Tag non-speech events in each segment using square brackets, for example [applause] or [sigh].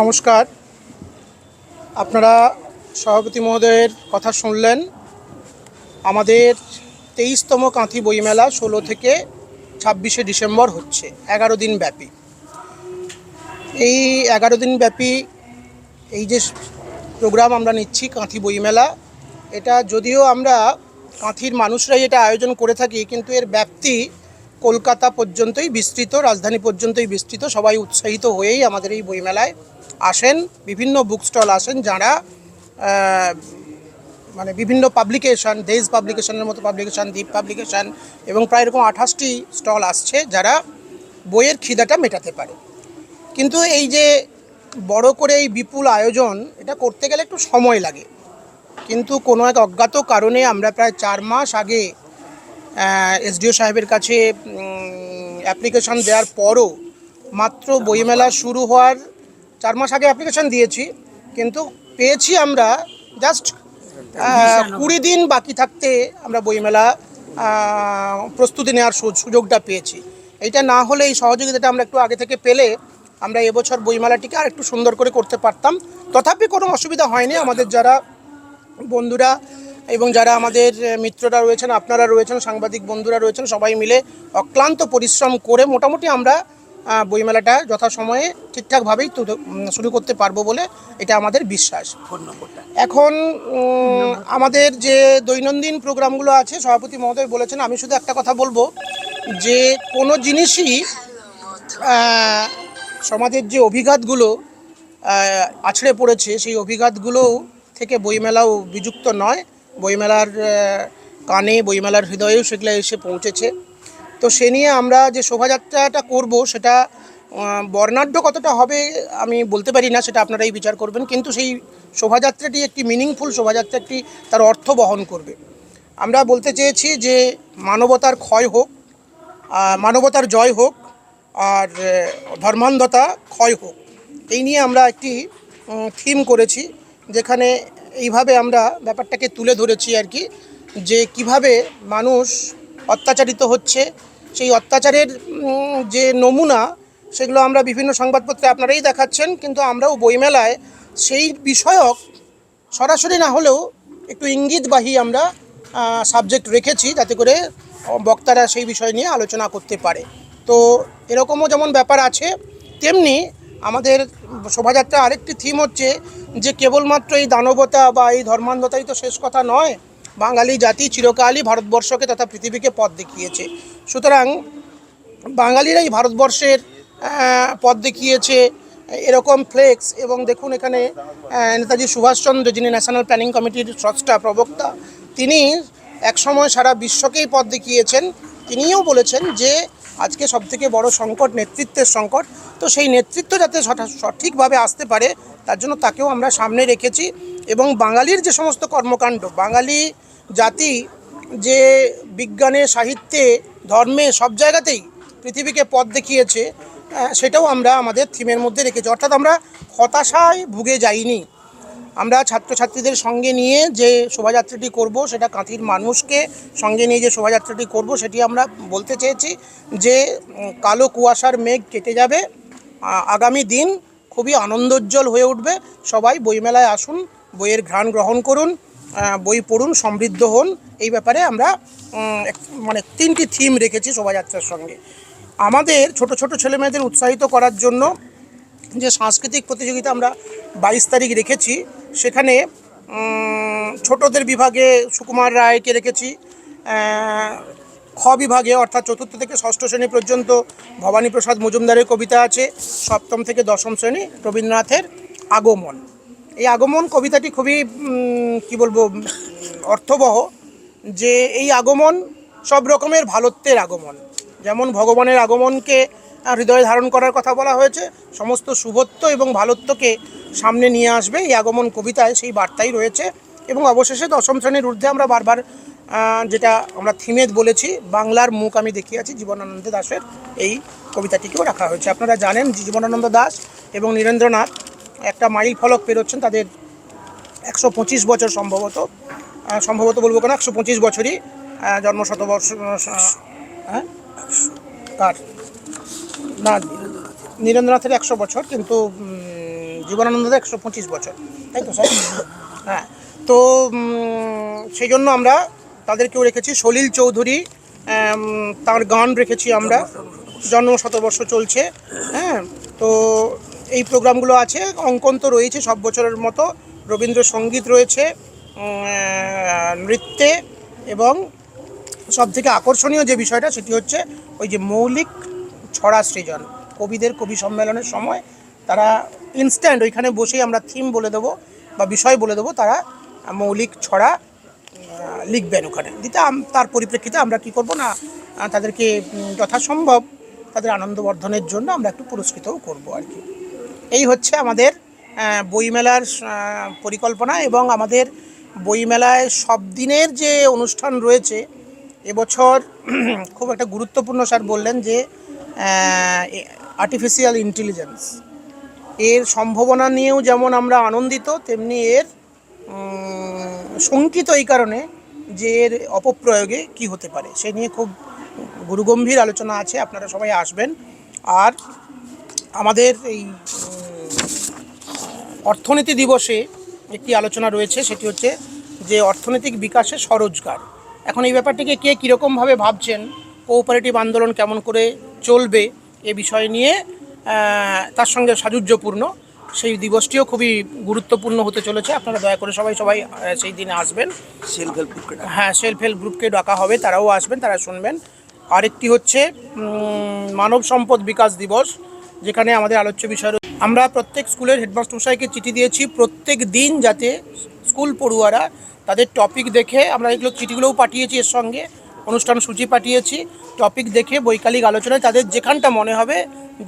নমস্কার। আপনারা সভাপতি মহোদয়ের কথা শুনলেন। আমাদের তেইশতম কাঁথি বইমেলা ষোলো থেকে ছাব্বিশে ডিসেম্বর হচ্ছে, এগারো দিন ব্যাপী। এই এগারো দিন ব্যাপী এই যে প্রোগ্রাম আমরা নিচ্ছি কাঁথি বইমেলা, এটা যদিও আমরা কাঁথির মানুষরাই এটা আয়োজন করে থাকি, কিন্তু এর ব্যাপ্তি কলকাতা পর্যন্তই বিস্তৃত, রাজধানী পর্যন্তই বিস্তৃত, সবাই উৎসাহিত হয়েই আমাদের এই বইমেলায় আসেন। বিভিন্ন বুক স্টল আসেন যারা মানে বিভিন্ন পাবলিকেশন দেশ পাবলিকেশনের মতো পাবলিকেশন দ্বীপ পাবলিকেশন এবং প্রায় এরকম আঠাশটি স্টল আসছে যারা বইয়ের খিদাটা মেটাতে পারে। কিন্তু এই যে বড় করে এই বিপুল আয়োজন, এটা করতে গেলে একটু সময় লাগে। কিন্তু কোনো এক অজ্ঞাত কারণে আমরা প্রায় চার মাস আগে এসডিও সাহেবের কাছে অ্যাপ্লিকেশন দেওয়ার পরও মাত্র বইমেলা শুরু হওয়ার চার মাস আগে অ্যাপ্লিকেশন দিয়েছি, কিন্তু পেয়েছি আমরা জাস্ট কুড়ি দিন বাকি থাকতে আমরা বইমেলা প্রস্তুতি নেওয়ার সুযোগটা পেয়েছি। এইটা না হলে এই সহযোগিতাটা আমরা একটু আগে থেকে পেলে আমরা এবছর বইমেলাটিকে আর একটু সুন্দর করে করতে পারতাম। তথাপি কোনো অসুবিধা হয়নি। আমাদের যারা বন্ধুরা এবং যারা আমাদের মিত্ররা রয়েছেন আপনারা রয়েছেন সাংবাদিক বন্ধুরা রয়েছেন সবাই মিলে অক্লান্ত পরিশ্রম করে মোটামুটি আমরা বইমেলাটা যথাসময়ে ঠিকঠাকভাবেই শুরু করতে পারব বলে এটা আমাদের বিশ্বাস। এখন আমাদের যে দৈনন্দিন প্রোগ্রামগুলো আছে সভাপতি মহোদয় বলেছেন আমি শুধু একটা কথা বলব যে কোনো জিনিসই সমাজের যে অভিঘাতগুলো আছড়ে পড়েছে সেই অভিঘাতগুলো থেকে বইমেলাও বিযুক্ত নয়। বইমেলার কানে বইমেলার হৃদয়েও সেগুলো এসে পৌঁছেছে। তো সে নিয়ে আমরা যে শোভাযাত্রাটা করব সেটা বর্ণাঢ্য কতটা হবে আমি বলতে পারি না, সেটা আপনারাই বিচার করবেন। কিন্তু সেই শোভাযাত্রাটি একটি মিনিংফুল শোভাযাত্রাটি তার অর্থ বহন করবে। আমরা বলতে চেয়েছি যে মানবতার ক্ষয় হোক মানবতার জয় হোক, আর ধর্মান্ধতা ক্ষয় হোক। এই নিয়ে আমরা একটি থিম করেছি, যেখানে এইভাবে আমরা ব্যাপারটাকে তুলে ধরেছি আর কি, যে কীভাবে মানুষ অত্যাচারিত হচ্ছে। সেই অত্যাচারের যে নমুনা, সেগুলো আমরা বিভিন্ন সংবাদপত্রে আপনারাই দেখাচ্ছেন, কিন্তু আমরাও বইমেলায় সেই বিষয়ক সরাসরি না হলেও একটু ইঙ্গিতবাহী আমরা সাবজেক্ট রেখেছি, যাতে করে বক্তারা সেই বিষয় নিয়ে আলোচনা করতে পারে। তো এরকমও যেমন ব্যাপার আছে, তেমনি আমাদের শোভাযাত্রা আরেকটি থিম হচ্ছে যে কেবলমাত্র এই দানবতা বা এই ধর্মান্ধতাই তো শেষ কথা নয়, বাঙালি জাতি চিরকালই ভারতবর্ষকে তথা পৃথিবীকে পথ দেখিয়েছে। সুতরাং বাঙালিরাই ভারতবর্ষের পথ দেখিয়েছে। এরকম ফ্লেক্স এবং দেখুন এখানে নেতাজি সুভাষচন্দ্র যিনি ন্যাশনাল প্ল্যানিং কমিটির স্রষ্টা, প্রবক্তা, তিনি একসময় সারা বিশ্বকেই পথ দেখিয়েছেন। তিনিও বলেছেন যে আজকে সবথেকে বড় সংকট নেতৃত্বের সংকট। তো সেই নেতৃত্ব যাতে সঠা- সঠিকভাবে আসতে পারে, তার জন্য তাকেও আমরা সামনে রেখেছি। এবং বাঙালির যে সমস্ত কর্মকাণ্ড, বাঙালি জাতি যে বিজ্ঞানে, সাহিত্যে, ধর্মে সব জায়গাতেই পৃথিবীকে পথ দেখিয়েছে সেটাও আমরা আমাদের থিমের মধ্যে রেখেছি। অর্থাৎ আমরা হতাশায় ভুগে যাইনি। আমরা ছাত্রছাত্রীদের সঙ্গে নিয়ে যে শোভাযাত্রাটি করব, সেটা কাঁথির মানুষকে সঙ্গে নিয়ে যে শোভাযাত্রাটি করব, সেটি আমরা বলতে চেয়েছি যে কালো কুয়াশার মেঘ কেটে যাবে আগামী দিন খুবই আনন্দোজ্জ্বল হয়ে উঠবে। সবাই বইমেলায় আসুন, বইয়ের ঘ্রাণ গ্রহণ করুন বই পড়ুন, সমৃদ্ধ হন। এই ব্যাপারে আমরা মানে তিনটি থিম রেখেছি শোভাযাত্রার সঙ্গে। আমাদের ছোট ছোট ছেলেমেয়েদের উৎসাহিত করার জন্য যে সাংস্কৃতিক প্রতিযোগিতা আমরা বাইশ তারিখ রেখেছি সেখানে ছোটদের বিভাগে সুকুমার রায়কে রেখেছি খ বিভাগে, অর্থাৎ চতুর্থ থেকে ষষ্ঠ শ্রেণি পর্যন্ত ভবানী প্রসাদ মজুমদারের কবিতা আছে, সপ্তম থেকে দশম শ্রেণি রবীন্দ্রনাথের আগমন। এই আগমন কবিতাটি খুবই কি বলব, অর্থবহ, যে এই আগমন সব রকমের ভালোত্বের আগমন। যেমন ভগবানের আগমনকে হৃদয়ে ধারণ করার কথা বলা হয়েছে। সমস্ত শুভত্ব এবং ভালোত্বকে সামনে নিয়ে আসবে এই আগমন কবিতায় সেই বার্তাই রয়েছে। এবং অবশেষে দশম শ্রেণির ঊর্ধ্বে আমরা বারবার যেটা আমরা থিমেদ বলেছি বাংলার মুখ আমি দেখিয়েছি জীবনানন্দ দাশের এই কবিতাটিকেও রাখা হয়েছে। আপনারা জানেন জীবনানন্দ দাস এবং নীরেন্দ্রনাথ একটা মাইল ফলক পেরোচ্ছেন তাদের একশো পঁচিশ বছর সম্ভবত। সম্ভবত বলব কেন একশো পঁচিশ বছরই আহ, জন্ম শতবর্ষ হ্যাঁ? কার না নীরেন্দ্রনাথের একশো বছর কিন্তু উম, জীবনানন্দ একশো পঁচিশ বছর। তাই তো স্যার? হ্যাঁ। তো সেই জন্য আমরা তাদেরকেও রেখেছি। সলিল চৌধুরী তার গান রেখেছি আমরা। জন্ম শতবর্ষ চলছে হ্যাঁ। তো এই প্রোগ্রামগুলো আছে। অঙ্কন তো রয়েছে সব বছরের মতো। রবীন্দ্রসঙ্গীত রয়েছে নৃত্যে এবং সব থেকে আকর্ষণীয় যে বিষয়টা সেটি হচ্ছে ওই যে মৌলিক ছড়া সৃজন কবিদের কবি সম্মেলনের সময় তারা ইনস্ট্যান্ট ওইখানে বসেই আমরা থিম বলে দেবো বা বিষয় বলে দেবো, তারা মৌলিক ছড়া লিখবেন ওখানে। দিতে তার পরিপ্রেক্ষিতে আমরা কি করব না তাদেরকে যথাসম্ভব তাদের আনন্দবর্ধনের জন্য আমরা একটু পুরস্কৃতও করব আর কি। এই হচ্ছে আমাদের বইমেলার পরিকল্পনা এবং আমাদের বইমেলায় সব দিনের যে অনুষ্ঠান রয়েছে, এবছর [clears throat] খুব একটা গুরুত্বপূর্ণ স্যার বললেন যে আর্টিফিশিয়াল ইন্টেলিজেন্স এর সম্ভাবনা নিয়েও যেমন আমরা আনন্দিত, তেমনি এর শঙ্কিত এই কারণে যে এর অপপ্রয়োগে কি হতে পারে। সে নিয়ে খুব গুরুগম্ভীর আলোচনা আছে, আপনারা সবাই আসবেন। আর আমাদের এই অর্থনীতি দিবসে একটি আলোচনা রয়েছে, সেটি হচ্ছে যে অর্থনৈতিক বিকাশে স্বরোজগার। এখন এই ব্যাপারটিকে কে কীরকমভাবে ভাবছেন কোঅপারেটিভ আন্দোলন কেমন করে চলবে এ বিষয় নিয়ে তার সঙ্গে সাযুজ্যপূর্ণ। সেই দিবসটিও খুবই গুরুত্বপূর্ণ হতে চলেছে। আপনারা দয়া করে সবাই সবাই সেই দিনে আসবেন। সেলফ হেল্প গ্রুপকে হ্যাঁ সেলফ হেল্প গ্রুপকে ডাকা হবে তারাও আসবেন তারা শুনবেন। আরেকটি হচ্ছে মানব সম্পদ বিকাশ দিবস যেখানে আমাদের আলোচ্য বিষয় আমরা প্রত্যেক স্কুলের হেডমাস্টার মশাইকে চিঠি দিয়েছি প্রত্যেক দিন যাতে স্কুল পড়ুয়ারা তাদের টপিক দেখে আমরা এগুলো চিঠিগুলোও পাঠিয়েছি এর সঙ্গে। অনুষ্ঠান সূচি পাঠিয়েছি টপিক দেখে বৈকালিক আলোচনায় তাদের যেখানটা মনে হবে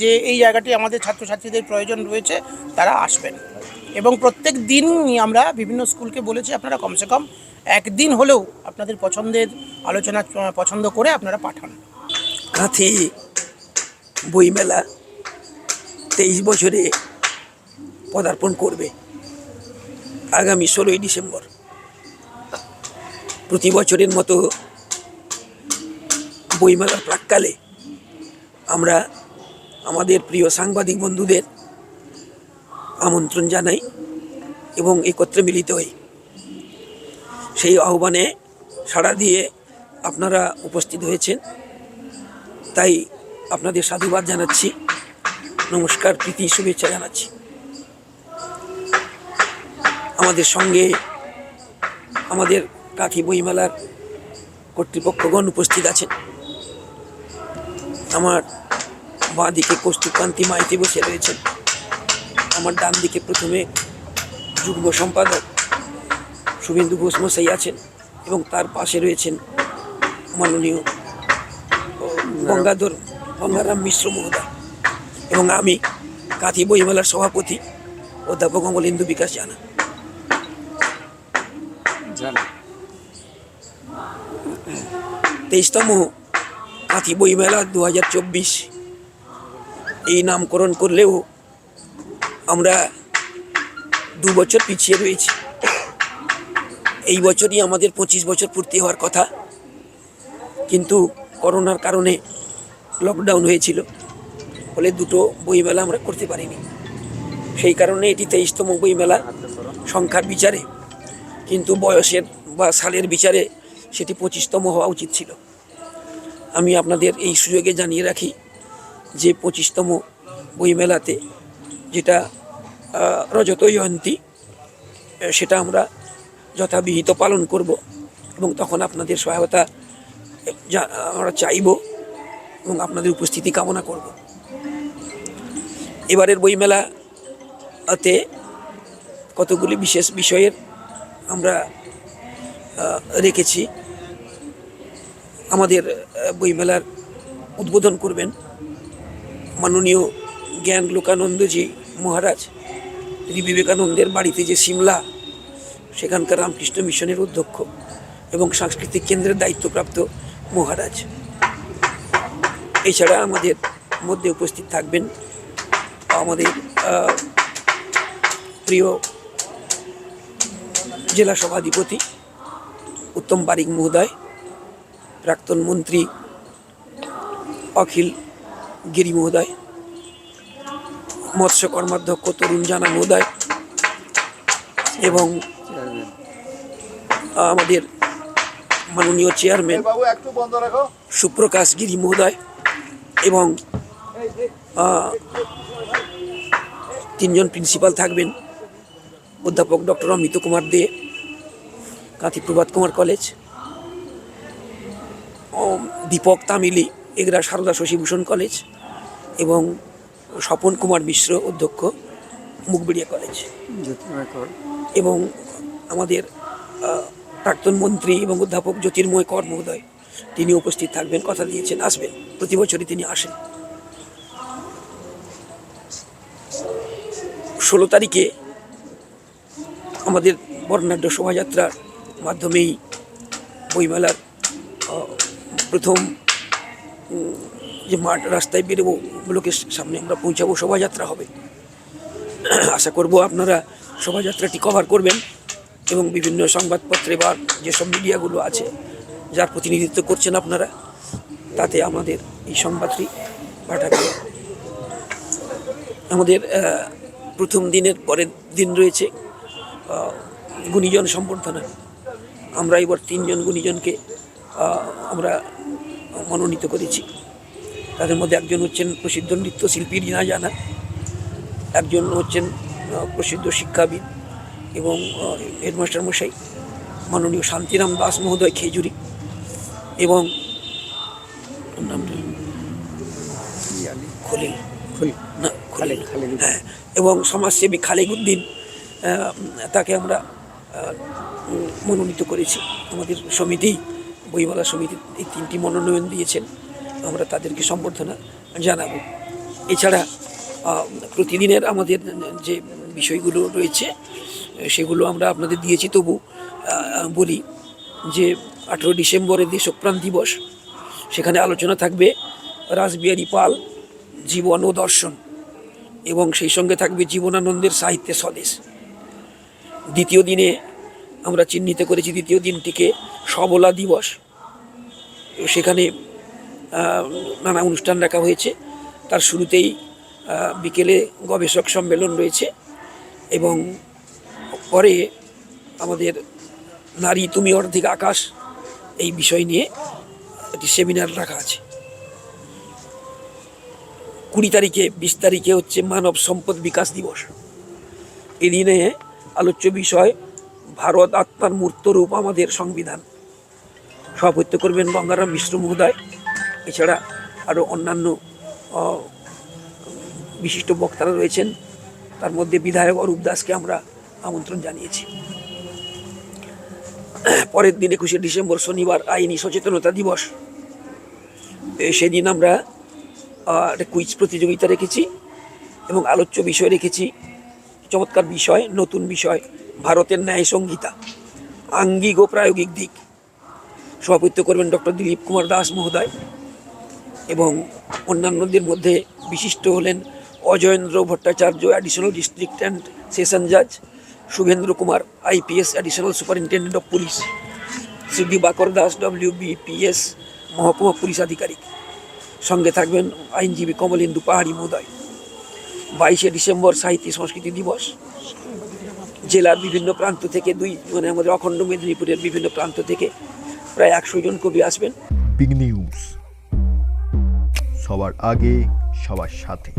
যে এই জায়গাটি আমাদের ছাত্রছাত্রীদের প্রয়োজন রয়েছে, তারা আসবেন। এবং প্রত্যেক দিন আমরা বিভিন্ন স্কুলকে বলেছি, আপনারা কমসে কম একদিন হলেও আপনাদের পছন্দের আলোচনা, পছন্দ করে আপনারা পাঠান। কাঁথি, বইমেলা তেইশ বছরে পদার্পণ করবে আগামী ষোলোই ডিসেম্বর। প্রতি বছরের মতো বইমেলার প্রাককালে আমরা আমাদের প্রিয় সাংবাদিক বন্ধুদের আমন্ত্রণ জানাই এবং একত্রে মিলিত হই। সেই আহ্বানে সাড়া দিয়ে আপনারা উপস্থিত হয়েছেন। তাই আপনাদের সাধুবাদ জানাচ্ছি। নমস্কার, প্রীতি শুভেচ্ছা জানাচ্ছি। আমাদের সঙ্গে আমাদের কাঠি বইমেলার কর্তৃপক্ষগণ উপস্থিত আছেন। আমার বাঁ দিকে কৌস্তুকান্তি মাইতি বসে রয়েছেন। আমার ডান দিকে প্রথমে যুগ্ম সম্পাদক শুভেন্দু ঘোষ মশাই আছেন এবং তার পাশে রয়েছেন মাননীয় গঙ্গাধর গঙ্গারাম মিশ্র মহোদয় এবং আমি, কাঁথি বইমেলার সভাপতি অধ্যাপক অমলেন্দু বিকাশ জানা। তেইশতম কাঁথি বইমেলা দু হাজার চব্বিশ। এই নামকরণ করলেও আমরা দু বছর পিছিয়ে রয়েছি। এই বছরই আমাদের পঁচিশ বছর পূর্তি হওয়ার কথা। কিন্তু করোনার কারণে লকডাউন হয়েছিল। ফলে দুটো বইমেলা আমরা করতে পারিনি। সেই কারণে এটি তেইশতম বইমেলা সংখ্যার বিচারে। কিন্তু বয়সের বা সালের বিচারে সেটি পঁচিশতম হওয়া উচিত ছিল। আমি আপনাদের এই সুযোগে জানিয়ে রাখি যে পঁচিশতম বইমেলাতে যেটা রজত জয়ন্তী সেটা আমরা যথাবিহিত পালন করব এবং তখন আপনাদের সহায়তা আমরা চাইব এবং আপনাদের উপস্থিতি কামনা করব। এবারের বইমেলাতে কতগুলি বিশেষ বিষয়ের আমরা রেখেছি। আমাদের বইমেলার উদ্বোধন করবেন মাননীয় জ্ঞান লোকানন্দজি মহারাজ, তিনি বিবেকানন্দের বাড়িতে যে সিমলা, সেখানকার রামকৃষ্ণ মিশনের অধ্যক্ষ এবং সাংস্কৃতিক কেন্দ্রের দায়িত্বপ্রাপ্ত মহারাজ। এছাড়া আমাদের মধ্যে উপস্থিত থাকবেন আমাদের প্রিয় জেলা সভাধিপতি উত্তম বারিক মহোদয় প্রাক্তন মন্ত্রী অখিল গিরি মহোদয়, মৎস্য কর্মাধ্যক্ষ তরুণ জানা মোদায় এবং আমাদের মাননীয় চেয়ারম্যান সুপ্রকাশ গিরি মহোদয় এবং তিনজন প্রিন্সিপাল থাকবেন, অধ্যাপক doctor Amit Kumar De Kanthi Prabhat Kumar college Dipak তামিলি Egra Sarada Shashibhushan college এবং স্বপন কুমার মিশ্র অধ্যক্ষ মুখবিড়িয়া কলেজ। এবং আমাদের প্রাক্তন মন্ত্রী এবং অধ্যাপক জ্যোতির্ময় কর মহোদয় তিনি উপস্থিত থাকবেন কথা দিয়েছেন আসবেন প্রতি বছরই তিনি আসেন। ষোলো তারিখে আমাদের বর্ণাঢ্য শোভাযাত্রার মাধ্যমেই বইমেলার প্রথম যে মাঠ রাস্তায় বেরোবো লোকের সামনে আমরা পৌঁছাবো, শোভাযাত্রা হবে। আশা করব আপনারা শোভাযাত্রাটি কভার করবেন এবং বিভিন্ন সংবাদপত্রে বা যেসব মিডিয়াগুলো আছে, যার প্রতিনিধিত্ব করছেন আপনারা, তাতে আমাদের এই সংবাদটি পাঠাবেন। আমাদের প্রথম দিনের পরের দিন রয়েছে গুণীজন সম্বর্ধনা। আমরা এবার তিনজন গুণীজনকে আমরা মনোনীত করেছি। তাদের মধ্যে একজন হচ্ছেন প্রসিদ্ধ নৃত্যশিল্পী রিনা জানা একজন হচ্ছেন প্রসিদ্ধ শিক্ষাবিদ এবং হেডমাস্টার মশাই মাননীয় শান্তিরাম দাস মহোদয় খেজুরি এবং ওর নামটা খলিল। না খলিল হ্যাঁ এবং সমাজসেবী খালেগুদ্দিন আহ, তাকে আমরা মনোনীত করেছি। আমাদের সমিতি বইমেলা সমিতি এই তিনটি মনোনয়ন দিয়েছেন। আমরা তাদেরকে সম্বর্ধনা জানাব। এছাড়া প্রতিদিনের আমাদের যে বিষয়গুলো রয়েছে, সেগুলো আমরা আপনাদের দিয়েছি। তবু বলি যে, আঠেরো ডিসেম্বরে দেশপ্রাণ দিবস, সেখানে আলোচনা থাকবে রাসবিহারী পাল, জীবন ও দর্শন এবং সেই সঙ্গে থাকবে জীবনানন্দের সাহিত্যে স্বদেশ। দ্বিতীয় দিনে আমরা চিহ্নিত করেছি দ্বিতীয় দিনটিকে সবলা দিবস। সেখানে নানা অনুষ্ঠান রাখা হয়েছে। তার শুরুতেই বিকেলে গবেষক সম্মেলন রয়েছে এবং পরে আমাদের নারী তুমি অর্ধেক আকাশ এই বিষয় নিয়ে একটি সেমিনার রাখা আছে। কুড়ি তারিখে, বিশ তারিখে হচ্ছে মানব সম্পদ বিকাশ দিবস। এই দিনে আলোচ্য বিষয়, ভারত আত্মার মূর্তরূপ আমাদের সংবিধান। সভাপতিত্ব করবেন গঙ্গারাম মিশ্র মহোদয়। এছাড়া আরও অন্যান্য বিশিষ্ট বক্তারা রয়েছেন। তার মধ্যে বিধায়ক অরূপ দাসকে আমরা আমন্ত্রণ জানিয়েছি। পরের দিন একুশে ডিসেম্বর শনিবার আইনি সচেতনতা দিবস। সেদিন আমরা একটা কুইজ প্রতিযোগিতা রেখেছি এবং আলোচ্য বিষয় রেখেছি। চমৎকার বিষয়, নতুন বিষয়, ভারতের ন্যায় সংহিতা আঙ্গিক ও প্রায়োগিক দিক। সভাপতিত্ব করবেন ডক্টর দিলীপ কুমার দাস মহোদয় এবং অন্যান্যদের মধ্যে বিশিষ্ট হলেন Ajayendra Bhattacharya additional district and session জাজ Shubhendra Kumar IPS additional superintendent of police Shri Dibakar Das W WBPS মহকুমা পুলিশ আধিকারিক। সঙ্গে থাকবেন আইনজীবী কমলেন্দু পাহাড়ি মহোদয়। বাইশে ডিসেম্বর সাহিত্য সংস্কৃতি দিবস। জেলার বিভিন্ন প্রান্ত থেকে দুই মানে আমাদের অখণ্ড মেদিনীপুরের বিভিন্ন প্রান্ত থেকে প্রায় একশো জন কবি আসবেন। বিগ নিউজ সবার আগে সবার সাথে।